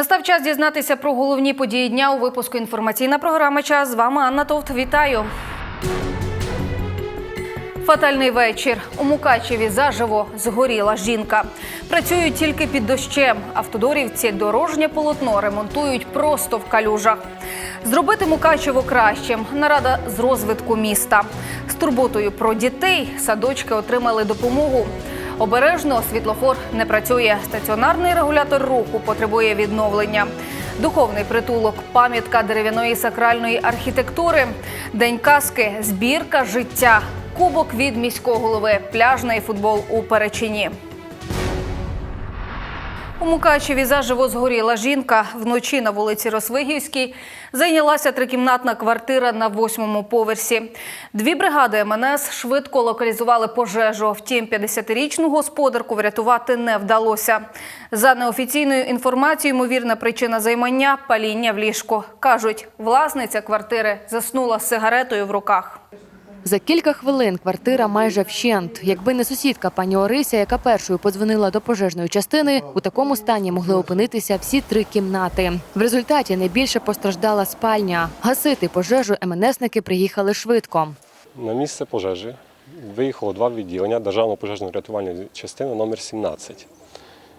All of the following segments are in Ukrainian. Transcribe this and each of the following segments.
Настав час дізнатися про головні події дня у випуску інформаційна програма Час. З вами Анна Товт. Вітаю. Фатальний вечір. У Мукачеві заживо згоріла жінка. Працюють тільки під дощем. Автодорівці дорожнє полотно ремонтують просто в калюжах. Зробити Мукачево кращим. Нарада з розвитку міста. З турботою про дітей садочки отримали допомогу. Обережно світлофор не працює. Стаціонарний регулятор руху потребує відновлення. Духовний притулок, пам'ятка дерев'яної сакральної архітектури, день казки, збірка життя, кубок від міського голови, пляжний футбол у Перечині. У Мукачеві заживо згоріла жінка. Вночі на вулиці Росвигівській зайнялася трикімнатна квартира на восьмому поверсі. Дві бригади МНС швидко локалізували пожежу. Втім, 50-річну господарку врятувати не вдалося. За неофіційною інформацією, ймовірна причина займання – паління в ліжку. Кажуть, власниця квартири заснула з сигаретою в руках. За кілька хвилин квартира майже вщент. Якби не сусідка пані Орися, яка першою подзвонила до пожежної частини, у такому стані могли опинитися всі три кімнати. В результаті найбільше постраждала спальня. Гасити пожежу МНСники приїхали швидко. На місце пожежі виїхало два відділення Державної пожежно-рятувальної частини номер 17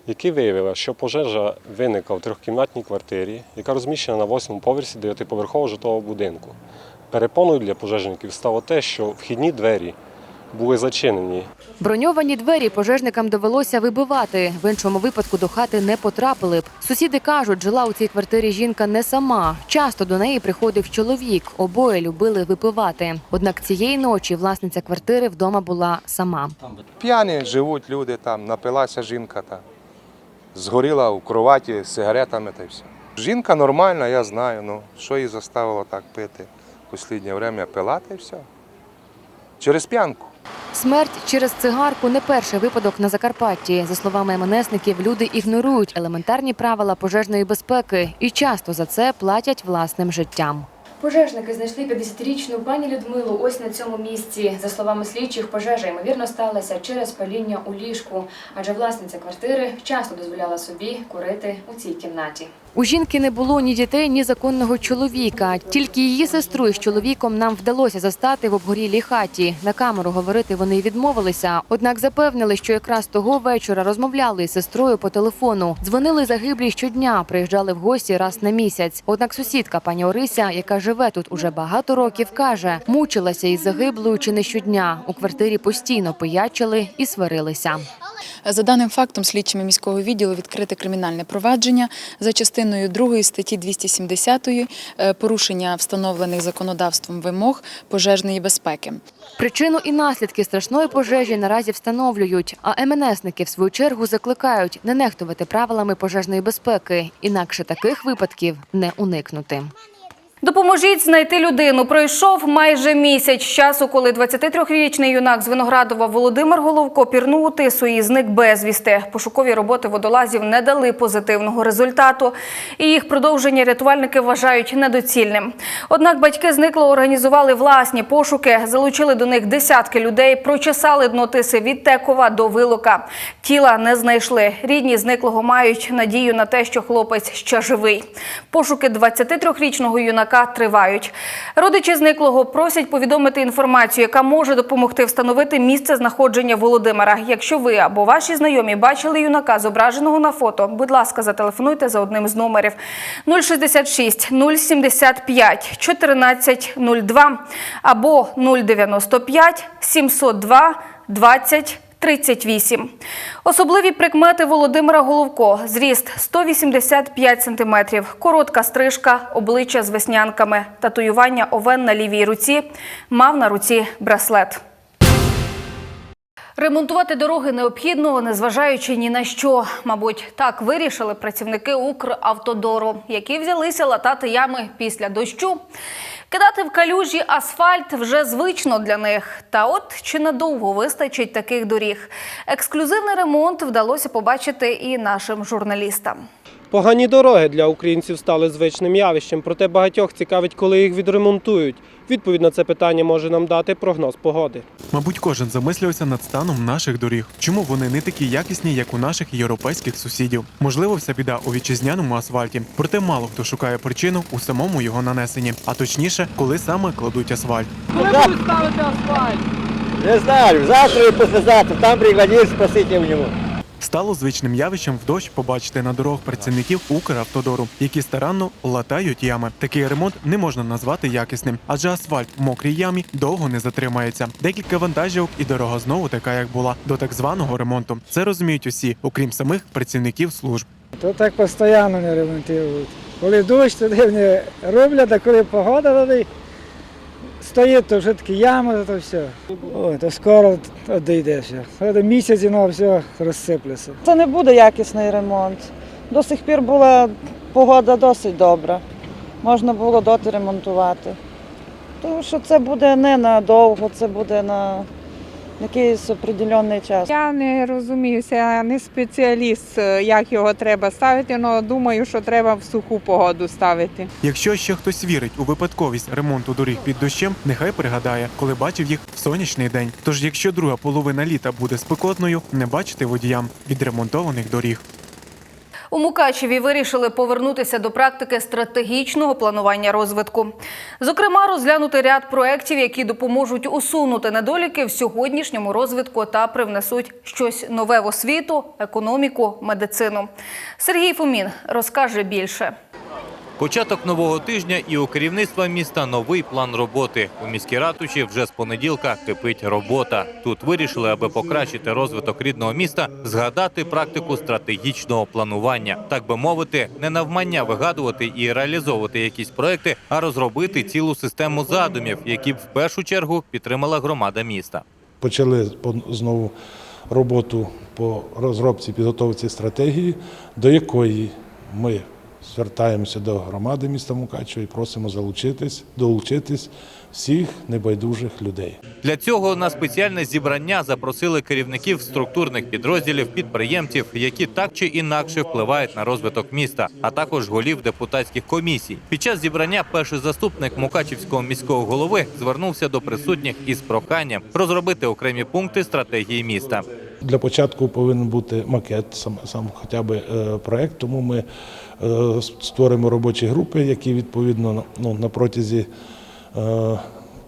які виявили, що пожежа виникла в трьохкімнатній квартирі, яка розміщена на восьмому поверсі дев'ятиповерхового житлового будинку. Перепоною для пожежників стало те, що вхідні двері були зачинені. Броньовані двері пожежникам довелося вибивати. В іншому випадку до хати не потрапили б. Сусіди кажуть, жила у цій квартирі жінка не сама. Часто до неї приходив чоловік. Обоє любили випивати. Однак цієї ночі власниця квартири вдома була сама. П'яні живуть люди там, напилася жінка там, згоріла у кроваті з сигаретами та й все. Жінка нормальна, я знаю, ну що її заставило так пити в останнє время пилати і все. Через п'янку. Смерть через цигарку не перший випадок на Закарпатті. За словами МНСників, люди ігнорують елементарні правила пожежної безпеки і часто за це платять власним життям. Пожежники знайшли 50-річну пані Людмилу ось на цьому місці. За словами слідчих, пожежа ймовірно сталася через паління у ліжку, адже власниця квартири часто дозволяла собі курити у цій кімнаті. У жінки не було ні дітей, ні законного чоловіка. Тільки її сестру із чоловіком нам вдалося застати в обгорілій хаті. На камеру говорити вони відмовилися. Однак запевнили, що якраз того вечора розмовляли із сестрою по телефону. Дзвонили загиблі щодня, приїжджали в гості раз на місяць. Однак сусідка пані Орися, яка живе тут уже багато років, каже, мучилася із загиблою чи не щодня. У квартирі постійно пиячили і сварилися. За даним фактом, слідчими міського відділу відкрите кримінальне провадження за частиною 2 статті 270 е, порушення встановлених законодавством вимог пожежної безпеки. Причину і наслідки страшної пожежі наразі встановлюють. А МНСники в свою чергу закликають не нехтувати правилами пожежної безпеки, інакше таких випадків не уникнути. Допоможіть знайти людину. Пройшов майже місяць часу, коли 23-річний юнак з Виноградова Володимир Головко пірнув у тису і зник безвісти. Пошукові роботи водолазів не дали позитивного результату, і їх продовження рятувальники вважають недоцільним. Однак батьки зниклого організували власні пошуки, залучили до них десятки людей, прочесали дно тиси від Текова до Вилока. Тіла не знайшли. Рідні зниклого мають надію на те, що хлопець ще живий. Пошуки 23-річного юнака тривають. Родичі зниклого просять повідомити інформацію, яка може допомогти встановити місце знаходження Володимира. Якщо ви або ваші знайомі бачили юнака, зображеного на фото, будь ласка, зателефонуйте за одним з номерів 066 075 1402 або 095 702 20 38. Особливі прикмети Володимира Головко. Зріст 185 см, коротка стрижка, обличчя з веснянками, татуювання овен на лівій руці, мав на руці браслет. Ремонтувати дороги необхідно, незважаючи ні на що. Мабуть, так вирішили працівники Укравтодору, які взялися латати ями після дощу. Кидати в калюжі асфальт вже звично для них. Та от чи надовго вистачить таких доріг? Ексклюзивний ремонт вдалося побачити і нашим журналістам. Погані дороги для українців стали звичним явищем, проте багатьох цікавить, коли їх відремонтують. Відповідь на це питання може нам дати прогноз погоди. Мабуть, кожен замислювався над станом наших доріг. Чому вони не такі якісні, як у наших європейських сусідів? Можливо, вся біда у вітчизняному асфальті. Проте мало хто шукає причину у самому його нанесенні, а точніше, коли саме кладуть асфальт. Не знаю, завтра и послезавтра. Там бригадир, спросите у него. Стало звичним явищем в дощ побачити на дорогах працівників Укравтодору, які старанно латають ями. Такий ремонт не можна назвати якісним, адже асфальт в мокрій ямі довго не затримається. Декілька вантажівок і дорога знову така, як була, до так званого ремонту. Це розуміють усі, окрім самих працівників служб. То так постійно не ремонтують. Коли дощ, тоді вони роблять, а коли погода, тоді стоїть, то вже такі ями, то все. Ой, то скоро одійде все. Тоді місяць і воно все розсиплеться. Це не буде якісний ремонт. До сих пір була погода досить добра. Можна було доти ремонтувати. Тому що це буде не надовго, це буде на якийсь определений час. Я не розуміюся, я не спеціаліст, е, як його треба ставити, але думаю, що треба в суху погоду ставити. Якщо ще хтось вірить у випадковість ремонту доріг під дощем, нехай пригадає, коли бачив їх в сонячний день. Тож, якщо друга половина літа буде спекотною, не бачити водіям відремонтованих доріг. У Мукачеві вирішили повернутися до практики стратегічного планування розвитку. Зокрема, розглянути ряд проєктів, які допоможуть усунути недоліки в сьогоднішньому розвитку та привнесуть щось нове в освіту, економіку, медицину. Сергій Фомін розкаже більше. Початок нового тижня і у керівництва міста новий план роботи. У міській ратуші вже з понеділка кипить робота. Тут вирішили, аби покращити розвиток рідного міста, згадати практику стратегічного планування, так би мовити, не навмання вигадувати і реалізовувати якісь проекти, а розробити цілу систему задумів, які б в першу чергу підтримала громада міста. Почали по- знову роботу по розробці підготовці стратегії, до якої ми звертаємося до громади міста Мукачева і просимо залучитись, долучитись всіх небайдужих людей. Для цього на спеціальне зібрання запросили керівників структурних підрозділів, підприємців, які так чи інакше впливають на розвиток міста, а також голів депутатських комісій. Pід час зібрання перший заступник Мукачівського міського голови звернувся до присутніх із проханням розробити окремі пункти стратегії міста. Для початку повинен бути макет, сам, сам хоча б е, проект, тому ми створимо робочі групи, які відповідно ну, на протязі е,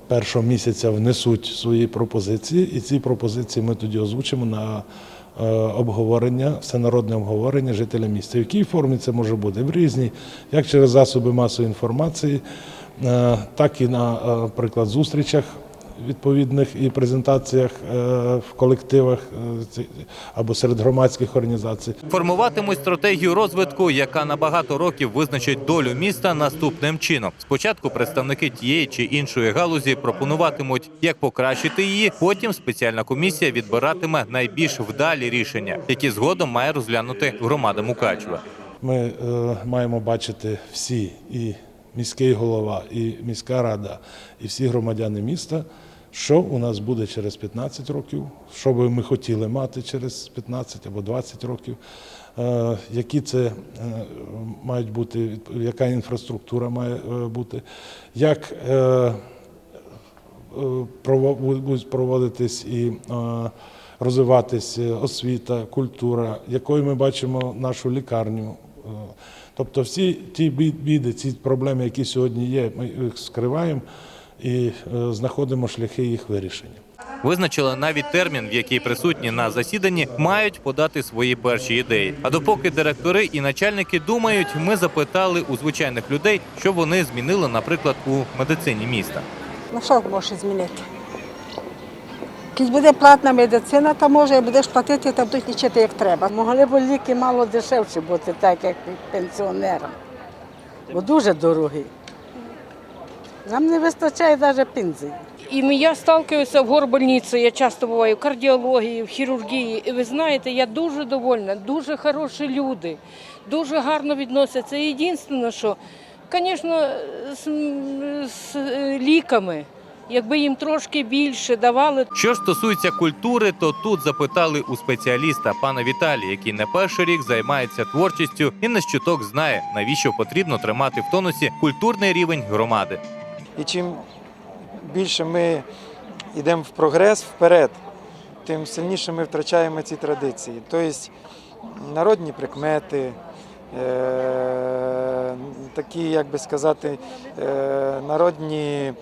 першого місяця внесуть свої пропозиції, і ці пропозиції ми тоді озвучимо на е, обговорення, всенародне обговорення жителя міста. В якій формі це може бути? В різній, як через засоби масової інформації, е, так і на, е, наприклад, зустрічах відповідних і презентаціях е, в колективах е, або серед громадських організацій. Формуватимуть стратегію розвитку, яка на багато років визначить долю міста наступним чином. Спочатку представники тієї чи іншої галузі пропонуватимуть, як покращити її. Потім спеціальна комісія відбиратиме найбільш вдалі рішення, які згодом має розглянути громада Мукачева. Ми е, маємо бачити всі і міський голова, і міська рада, і всі громадяни міста, що у нас буде через 15 років, що би ми хотіли мати через 15 або 20 років, е, які це е, мають бути, яка інфраструктура має е, бути, як будуть проводитись і розвиватись освіта, культура, якою ми бачимо нашу лікарню. Тобто всі ті біди, ці проблеми, які сьогодні є, ми їх скриваємо і е, знаходимо шляхи їх вирішення. Визначили навіть термін, в який присутні на засіданні мають подати свої перші ідеї. А допоки директори і начальники думають, ми запитали у звичайних людей, що вони змінили, наприклад, у медицині міста. Ну що може змінити? Якщо буде платна медицина, то може будеш платити та будуть лічити як треба. Могли б ліки мало дешевші бути, так як пенсіонерам, бо дуже дорогі. Нам не вистачає навіть пенсії. І я сталкиваюся в горбольниці, я часто буваю в кардіології, в хірургії. І ви знаєте, я дуже довольна, дуже хороші люди, дуже гарно відносяться. Єдине, що, звісно, з, з ліками Якби їм трошки більше давали, Що ж стосується культури, то тут запитали у спеціаліста пана Віталія, який не перший рік займається творчістю і не з чуток знає, навіщо потрібно тримати в тонусі культурний рівень громади. І чим більше ми йдемо в прогрес вперед, тим сильніше ми втрачаємо ці традиції. Тобто народні прикмети, е, такі, як би сказати, е, народні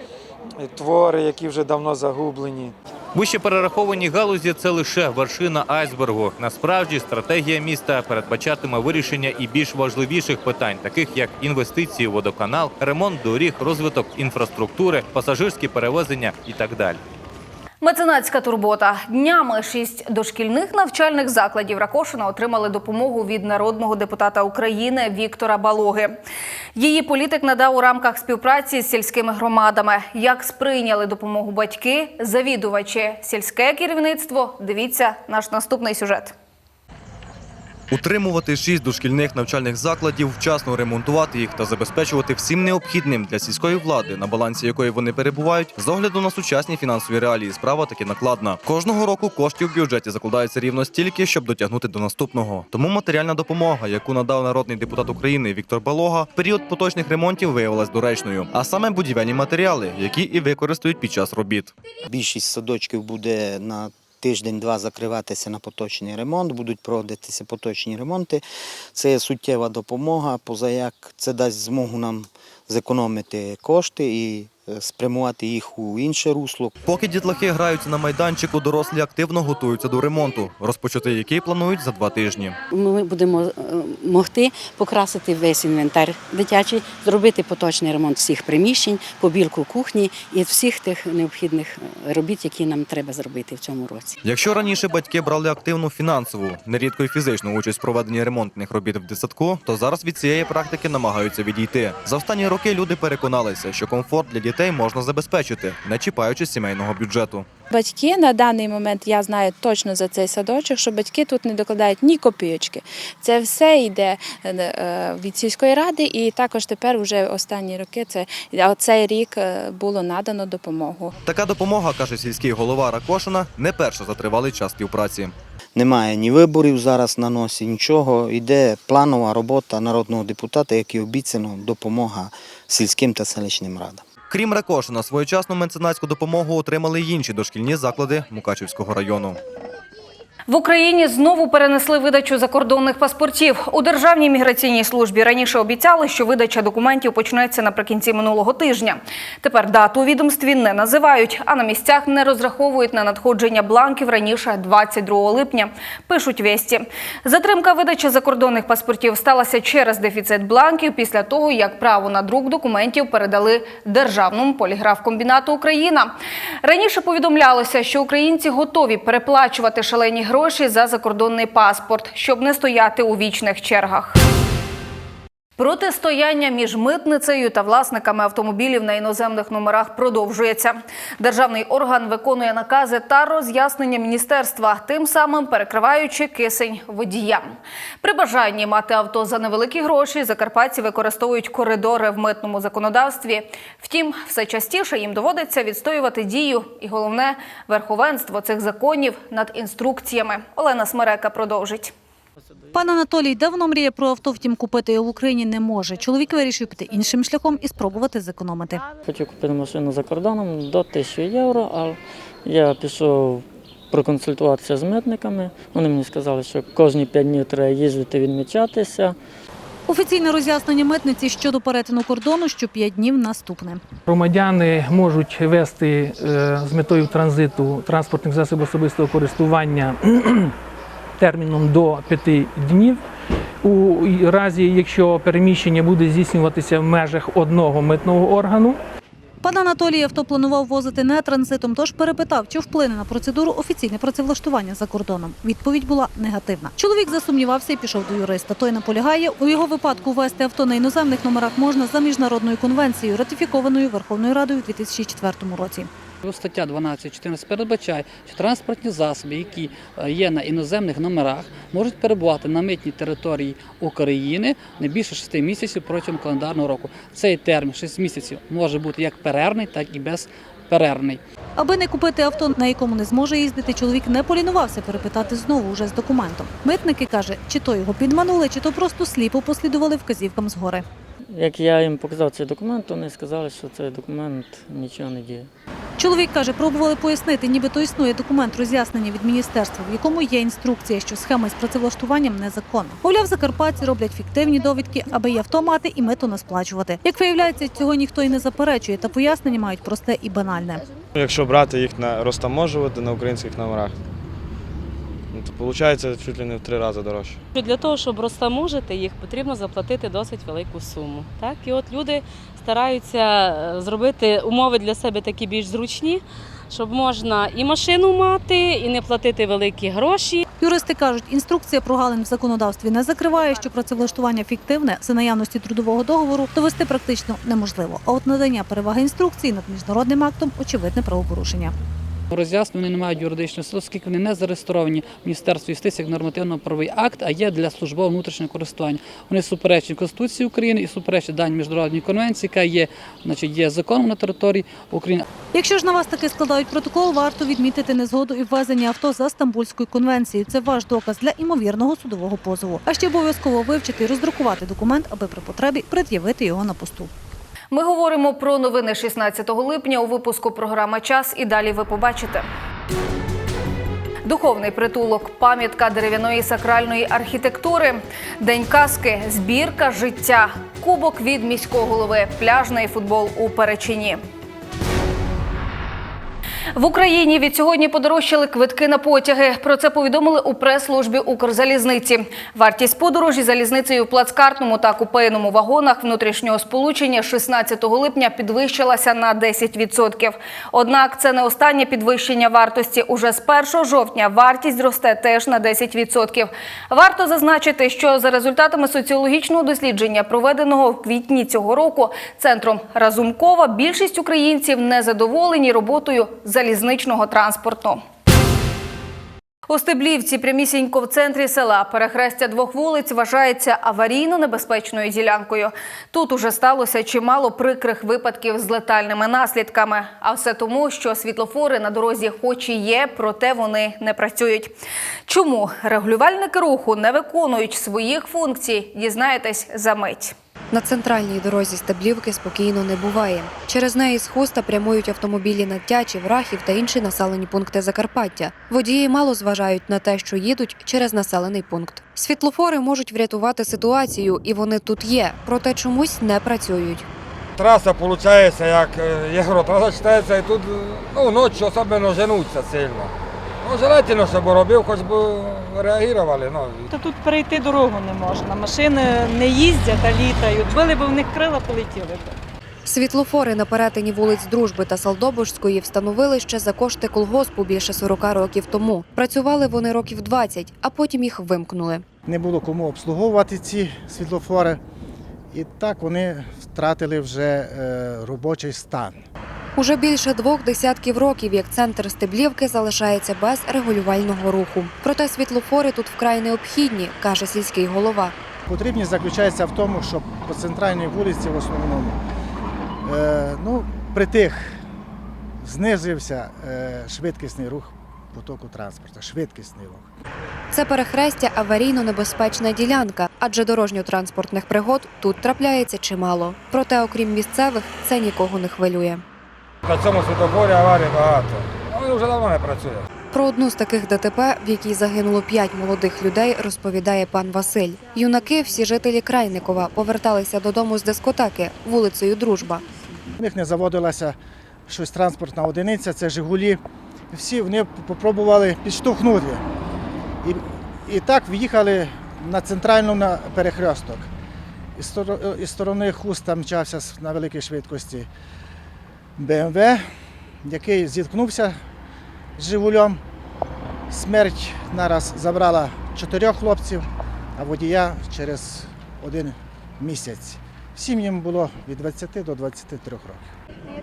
твори, які вже давно загублені. Вище перераховані галузі це лише вершина айсбергу. Насправді стратегія міста передбачатиме вирішення і більш важливіших питань, таких як інвестиції у водоканал, ремонт доріг, розвиток інфраструктури, пасажирські перевезення і так далі. Меценатська турбота. Днями шість дошкільних навчальних закладів Ракошина отримали допомогу від народного депутата України Віктора Балоги. Її політик надав у рамках співпраці з сільськими громадами. Як сприйняли допомогу батьки, завідувачі, сільське керівництво. Дивіться наш наступний сюжет. Утримувати шість дошкільних навчальних закладів, вчасно ремонтувати їх та забезпечувати всім необхідним для сільської влади, на балансі якої вони перебувають, з огляду на сучасні фінансові реалії справа таки накладна. Кожного року коштів в бюджеті закладається рівно стільки, щоб дотягнути до наступного. Тому матеріальна допомога, яку надав народний депутат України Віктор Балога, в період поточних ремонтів виявилась доречною, а саме будівельні матеріали, які і використають під час робіт. Більшість садочків буде на тиждень-два закриватися на поточний ремонт, будуть проводитися поточні ремонти. Це суттєва допомога, позаяк це дасть змогу нам зекономити кошти і спрямувати їх у інше русло. Поки дітлахи граються на майданчику, дорослі активно готуються до ремонту, розпочати який планують за два тижні. Ми будемо е, могти покрасити весь інвентар дитячий, зробити поточний ремонт всіх приміщень, побілку кухні і всіх тих необхідних е, робіт, які нам треба зробити в цьому році. Якщо раніше батьки брали активну фінансову, нерідко й фізичну участь в проведенні ремонтних робіт в дитсадку, то зараз від цієї практики намагаються відійти. За останні роки люди переконалися, що комфорт для дітей можна забезпечити, не чіпаючи сімейного бюджету. Батьки на даний момент я знаю точно за цей садочок, що батьки тут не докладають ні копійочки. Це все йде е, від сільської ради, і також тепер, вже останні роки, це цей рік е, було надано допомогу. Така допомога, каже сільський голова Ракошина, не перша за тривалий час співпраці. Немає ні виборів зараз на носі, нічого. Йде планова робота народного депутата, як і обіцяно, допомога сільським та селищним радам. Крім Ракошина, своєчасну меценатську допомогу отримали й інші дошкільні заклади Мукачівського району. В Україні знову перенесли видачу закордонних паспортів. У Державній міграційній службі раніше обіцяли, що видача документів почнеться наприкінці минулого тижня. Тепер дату у відомстві не називають, а на місцях не розраховують на надходження бланків раніше 22 липня. Пишуть весті. Затримка видачі закордонних паспортів сталася через дефіцит бланків після того, як право на друк документів передали Державному поліграфкомбінату Україна. Раніше повідомлялося, що українці готові переплачувати шалені гроші за закордонний паспорт, щоб не стояти у вічних чергах. Протистояння між митницею та власниками автомобілів на іноземних номерах продовжується. Державний орган виконує накази та роз'яснення міністерства, тим самим перекриваючи кисень водіям. При бажанні мати авто за невеликі гроші закарпатці використовують коридори в митному законодавстві. Втім, все частіше їм доводиться відстоювати дію і головне верховенство цих законів над інструкціями. Олена Смерека продовжить. Пан Анатолій давно мріє про авто, втім купити його в Україні не може. Чоловік вирішив піти іншим шляхом і спробувати зекономити. Хотів купити машину за кордоном до 1000 євро, але я пішов проконсультуватися з митниками. Вони мені сказали, що кожні 5 днів треба їздити відмічатися. Офіційне роз'яснення митниці щодо перетину кордону, що 5 днів наступне. Громадяни можуть вести е, з метою транзиту транспортних засобів особистого користування терміном до 5 днів. У разі, якщо переміщення буде здійснюватися в межах одного митного органу, Пан Анатолій авто планував возити не транзитом, тож перепитав, чи вплине на процедуру офіційне працевлаштування за кордоном. Відповідь була негативна. Чоловік засумнівався і пішов до юриста. Той наполягає, у його випадку вести авто на іноземних номерах можна за міжнародною конвенцією, ратифікованою Верховною Радою у 2004 році. Стаття 12.14 передбачає, що транспортні засоби, які е, є на іноземних номерах, можуть перебувати на митній території України не більше 6 місяців протягом календарного року. Цей термін 6 місяців може бути як перервний, так і безперервний. Аби не купити авто, на якому не зможе їздити, чоловік не полінувався перепитати знову уже з документом. Митники каже, чи то його підманули, чи то просто сліпо послідували вказівкам згори. Як я їм показав цей документ, вони сказали, що цей документ нічого не діє. Чоловік каже, пробували пояснити, нібито існує документ роз'яснення від міністерства, в якому є інструкція, що схема із працевлаштуванням незаконна. Мовляв, закарпатці роблять фіктивні довідки, аби і авто мати і мито не сплачувати. Як виявляється, цього ніхто і не заперечує, та пояснення мають просте і банальне. Якщо брати їх на розтаможувати на українських номерах, ну, то виходить чуть ли не в три рази дорожче. Для того, щоб розтаможити їх, потрібно заплатити досить велику суму. Так? І от люди стараються е, зробити умови для себе такі більш зручні, щоб можна і машину мати, і не платити великі гроші. Юристи кажуть, інструкція прогалин в законодавстві не закриває, що працевлаштування фіктивне за наявності трудового договору довести практично неможливо. А от надання переваги інструкції над міжнародним актом очевидне правопорушення. Роз'яснення не мають юридичної сили, оскільки вони не зареєстровані в Міністерстві юстиції як нормативно-правовий акт, а є для службового внутрішнього користування. Вони суперечать Конституції України і суперечать даній міжнародній конвенції, яка є, значить, є законом на території України. Якщо ж на вас таки складають протокол, варто відмітити незгоду і ввезення авто за Стамбульською конвенцією. Це ваш доказ для імовірного судового позову. А ще обов'язково вивчити і роздрукувати документ, аби при потребі пред'явити його на посту. Ми говоримо про новини 16 липня у випуску програма Час і далі ви побачите. Духовний притулок, пам'ятка дерев'яної сакральної архітектури, день казки, збірка життя, кубок від міського голови, пляжний футбол у Перечині. В Україні від сьогодні подорожчали квитки на потяги. Про це повідомили у прес-службі Укрзалізниці. Вартість подорожі залізницею в плацкартному та купейному вагонах внутрішнього сполучення 16 липня підвищилася на 10%. Однак це не останнє підвищення вартості. Уже з 1 жовтня вартість зросте теж на 10%. Варто зазначити, що за результатами соціологічного дослідження, проведеного в квітні цього року, центром Разумкова, більшість українців не задоволені роботою залізничного транспорту. У Стеблівці, прямісінько в центрі села, перехрестя двох вулиць вважається аварійно-небезпечною ділянкою. Тут уже сталося чимало прикрих випадків з летальними наслідками. А все тому, що світлофори на дорозі хоч і є, проте вони не працюють. Чому регулювальники руху не виконують своїх функцій, дізнаєтесь за мить. На центральній дорозі Стеблівки спокійно не буває. Через неї з хуста прямують автомобілі на Тячів, Рахів та інші населені пункти Закарпаття. Водії мало зважають на те, що їдуть через населений пункт. Світлофори можуть врятувати ситуацію, і вони тут є, проте чомусь не працюють. Траса виходить, як е, євротраса читається, і тут ну, ночі особливо женуться сильно. Ну, желательно, щоб робив, хоч би реагували. Ну. То тут перейти дорогу не можна. Машини не їздять, а літають. Били б в них крила, полетіли б. Світлофори на перетині вулиць Дружби та Салдобужської встановили ще за кошти колгоспу більше 40 років тому. Працювали вони років 20, а потім їх вимкнули. Не було кому обслуговувати ці світлофори, і так вони втратили вже е, робочий стан. Уже більше двох десятків років, як центр Стеблівки залишається без регулювального руху. Проте світлофори тут вкрай необхідні, каже сільський голова. Потрібність заключається в тому, щоб по центральній вулиці в основному е, ну, при тих знизився е, швидкісний рух потоку транспорту, швидкісний рух. Це перехрестя аварійно-небезпечна ділянка, адже дорожньо-транспортних пригод тут трапляється чимало. Проте, окрім місцевих, це нікого не хвилює. На цьому світофорі аварій багато. Ну, він вже давно не працює. Про одну з таких ДТП, в якій загинуло п'ять молодих людей, розповідає пан Василь. Юнаки, всі жителі Крайникова, поверталися додому з дискотеки вулицею Дружба. У них не заводилася щось транспортна одиниця, це Жигулі. Всі вони попробували підштовхнути. І, і так в'їхали на центральну на перехресток. Із стор- із сторони хуста мчався на великій швидкості БМВ, який зіткнувся з Жигулем. Смерть нараз забрала чотирьох хлопців, а водія через один місяць. Всім їм було від 20 до 23 років.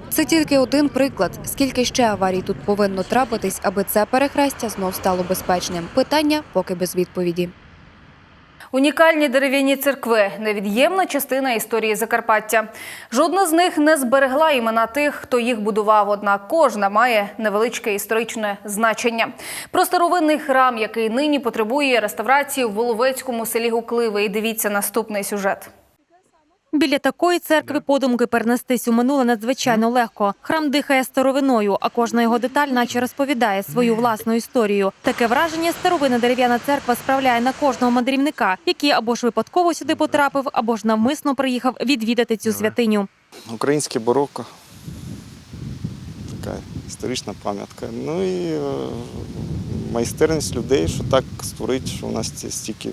Це тільки один приклад. Скільки ще аварій тут повинно трапитись, аби це перехрестя знов стало безпечним? Питання поки без відповіді. Унікальні дерев'яні церкви невід'ємна частина історії Закарпаття. Жодна з них не зберегла імена тих, хто їх будував. Однак кожна має невеличке історичне значення. Про старовинний храм, який нині потребує реставрації в Воловецькому селі Гукливе. І дивіться наступний сюжет. Біля такої церкви подумки перенестись у минуле надзвичайно легко. Храм дихає старовиною, а кожна його деталь наче розповідає свою власну історію. Таке враження старовинна дерев'яна церква справляє на кожного мандрівника, який або ж випадково сюди потрапив, або ж навмисно приїхав відвідати цю святиню. Українське бароко. Така історична пам'ятка. Ну і е, майстерність людей, що так створить, що у нас це стільки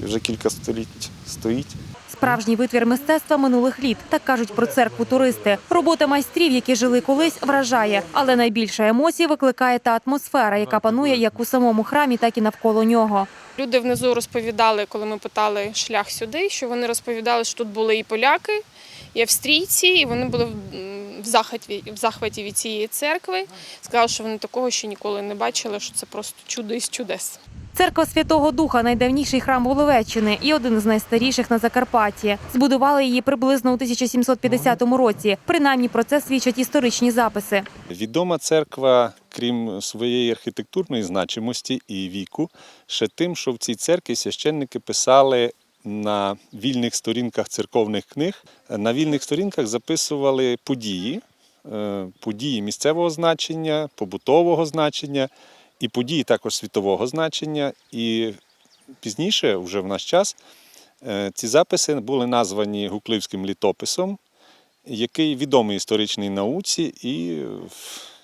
вже кілька століть стоїть. Справжній витвір мистецтва минулих літ, так кажуть про церкву туристи. Робота майстрів, які жили колись, вражає, але найбільше емоцій викликає та атмосфера, яка панує як у самому храмі, так і навколо нього. Люди внизу розповідали, коли ми питали шлях сюди, що вони розповідали, що тут були і поляки, і австрійці, і вони були в- захваті, в захваті від цієї церкви. Сказали, що вони такого ще ніколи не бачили, що це просто чудо із чудес. Церква Святого Духа найдавніший храм Воловеччини і один з найстаріших на Закарпатті. Збудували її приблизно у 1750 році. Принаймні про це свідчать історичні записи. Відома церква, крім своєї архітектурної значимості і віку, ще тим, що в цій церкві священники писали на вільних сторінках церковних книг. На вільних сторінках записували події, е, події місцевого значення, побутового значення і події також світового значення. І пізніше, вже в наш час, е, ці записи були названі гукливським літописом який відомий історичній науці і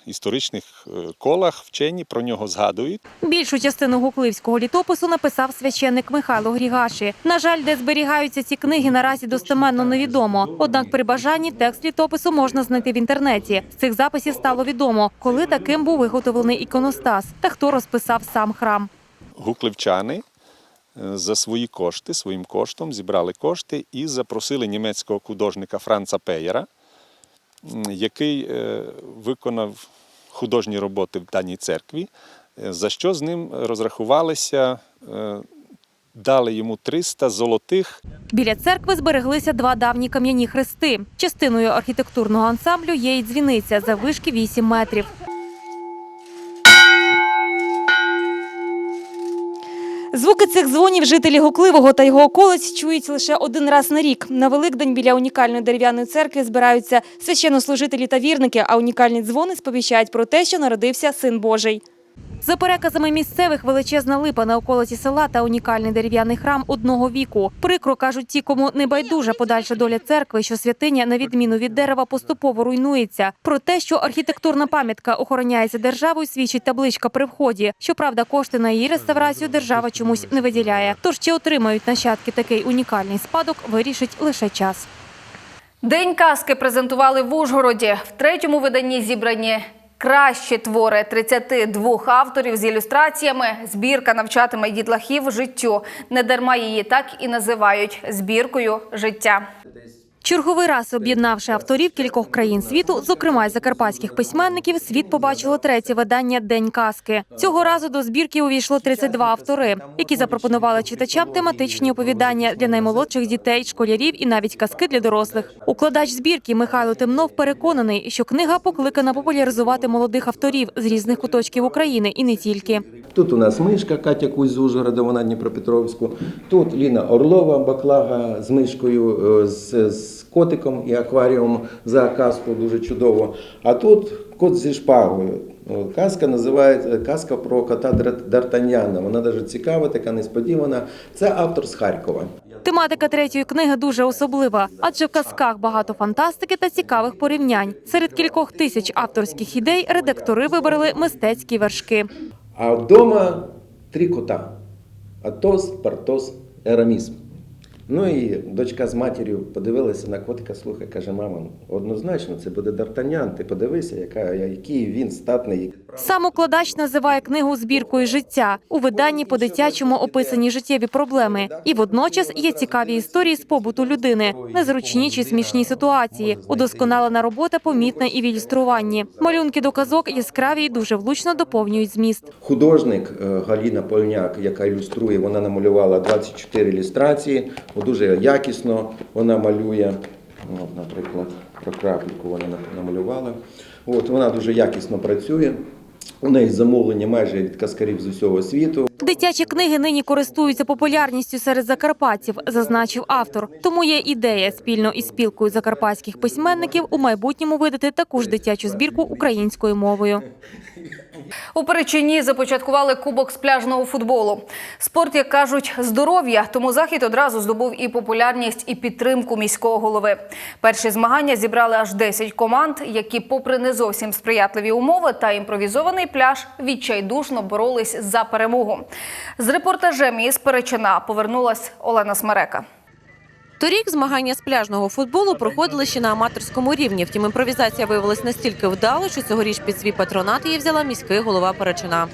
історичних е, колах вчені про нього згадують. Більшу частину гукливського літопису написав священник Михайло Грігаші. На жаль, де зберігаються ці книги, наразі достеменно невідомо. Однак при бажанні текст літопису можна знайти в інтернеті. З цих записів стало відомо, коли таким був виготовлений іконостас та хто розписав сам храм. Гукливчани е, за свої кошти, своїм коштом зібрали кошти і запросили німецького художника Франца Пеєра, який е, виконав художні роботи в даній церкві, е, за що з ним розрахувалися, е, дали йому 300 золотих Біля церкви збереглися два давні кам'яні хрести. Частиною архітектурного ансамблю є й дзвіниця за вишки 8 метрів. Звуки цих дзвонів жителі Гукливого та його околиць чують лише один раз на рік. На Великдень біля унікальної дерев'яної церкви збираються священнослужителі та вірники, а унікальні дзвони сповіщають про те, що народився син Божий. За переказами місцевих величезна липа на околиці села та унікальний дерев'яний храм одного віку. Прикро кажуть ті, кому не байдужа подальша доля церкви, що святиня, на відміну від дерева, поступово руйнується. Про те, що архітектурна пам'ятка охороняється державою, свідчить табличка при вході. Щоправда, кошти на її реставрацію держава чомусь не виділяє. Тож чи отримають нащадки такий унікальний спадок, вирішить лише час. День казки презентували в Ужгороді. В третьому виданні зібрані кращі твори 32 авторів з ілюстраціями. Збірка навчатиме дітлахів життю. Не дарма її так і називають збіркою життя. Черговий раз об'єднавши авторів кількох країн світу, зокрема й закарпатських письменників, світ побачило третє видання День казки. Цього разу до збірки увійшло 32 автори, які запропонували читачам тематичні оповідання для наймолодших дітей, школярів і навіть казки для дорослих. Укладач збірки Михайло Темнов переконаний, що книга покликана популяризувати молодих авторів з різних куточків України і не тільки. Тут у нас мишка Катя Кусь з Ужгорода, вона Дніпропетровську. Тут Ліна Орлова, баклага з мишкою, е, з, з котиком і акваріумом за казку дуже чудово. А тут кот зі шпагою. Казка називається казка про кота Дар- Д'Артаньяна. Вона дуже цікава, така несподівана. Це автор з Харкова. Тематика третьої книги дуже особлива, адже в казках багато фантастики та цікавих порівнянь. Серед кількох тисяч авторських ідей редактори вибрали мистецькі вершки. А вдома три кота: Атос, Партос, Ераміс. Ну і дочка з матір'ю подивилася на котика, слухай, каже, мама, однозначно це буде Дартанян, ти подивися, яка, який він статний. Сам укладач називає книгу збіркою життя. У виданні по-дитячому описані життєві проблеми. І водночас є цікаві історії з побуту людини, незручні чи смішні ситуації. Удосконалена робота помітна і в ілюструванні. Малюнки до казок яскраві і дуже влучно доповнюють зміст. Художник е, Галіна Польняк, яка ілюструє, вона намалювала 24 ілюстрації, дуже якісно вона малює. От, наприклад, про крапельку вона намалювала. От, вона дуже якісно працює. У неї замовлення майже від каскарів з усього світу. Дитячі книги нині користуються популярністю серед закарпатців, зазначив автор. Тому є ідея спільно із спілкою закарпатських письменників у майбутньому видати таку ж дитячу збірку українською мовою. У Перечині започаткували кубок з пляжного футболу. Спорт, як кажуть, здоров'я, тому захід одразу здобув і популярність, і підтримку міського голови. Перші змагання зібрали аж 10 команд, які, попри не зовсім сприятливі умови та імпровізований пляж, відчайдушно боролись за перемогу. З репортажем із Перечина повернулась Олена Смерека. Торік змагання з пляжного футболу проходили ще на аматорському рівні. Втім, імпровізація виявилась настільки вдало, що цьогоріч під свій патронат її взяла міський голова Перечина.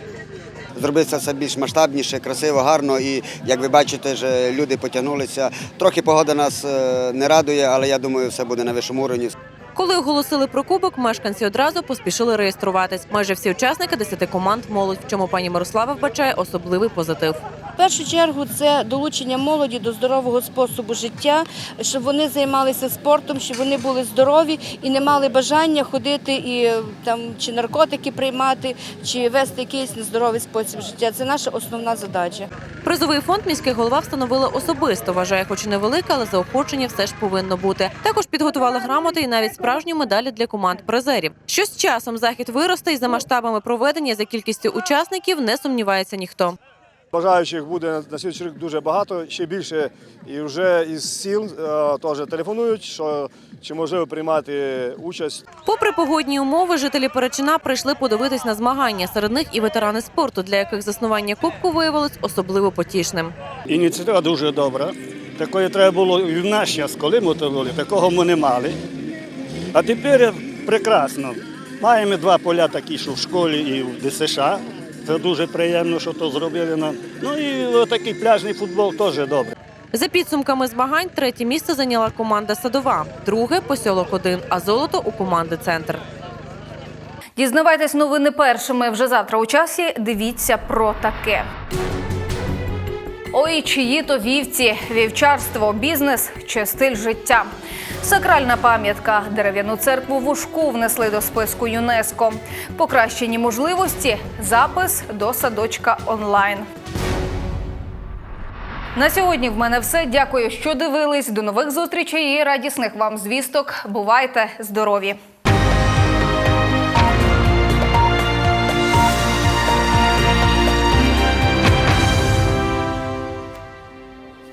Зробити все більш масштабніше, красиво, гарно. І як ви бачите, ж люди потягнулися. Трохи погода нас е, не радує, але я думаю, все буде на вищому рівні. Коли оголосили про кубок, мешканці одразу поспішили реєструватись. Майже всі учасники 10 команд молодь, в чому пані Мирослава вбачає особливий позитив. В першу чергу це долучення молоді до здорового способу життя, щоб вони займалися спортом, щоб вони були здорові і не мали бажання ходити і е, там чи наркотики приймати, чи вести якийсь нездоровий спосіб життя. Це наша основна задача. Призовий фонд міський голова встановила особисто. Вважає, хоч і невелика, але заохочення все ж повинно бути. Також підготували грамоти і навіть справжні медалі для команд призерів. Що з часом захід виросте і за масштабами проведення, за кількістю учасників не сумнівається ніхто. Бажаючих буде на рік дуже багато, ще більше. І вже із сіл е, теж телефонують, що чи можливо приймати участь. Попри погодні умови, жителі Перечина прийшли подивитись на змагання. Серед них і ветерани спорту, для яких заснування кубку виявилось особливо потішним. Ініціатива дуже добра. Такої треба було і в наш час, коли ми то були, такого ми не мали. А тепер прекрасно. Маємо два поля такі, що в школі і в ДСШ. Це дуже приємно, що то зробили нам. Ну і такий пляжний футбол теж добре. За підсумками змагань, третє місце зайняла команда Садова, друге посілок 1, а золото у команди Центр. Дізнавайтесь новини першими вже завтра у часі. Дивіться про таке. Ой, чиї то вівці, вівчарство, бізнес чи стиль життя. Сакральна пам'ятка. Дерев'яну церкву в Ушку внесли до списку ЮНЕСКО. Покращені можливості. Запис до садочка онлайн. На сьогодні в мене все. Дякую, що дивились. До нових зустрічей і радісних вам звісток. Бувайте здорові!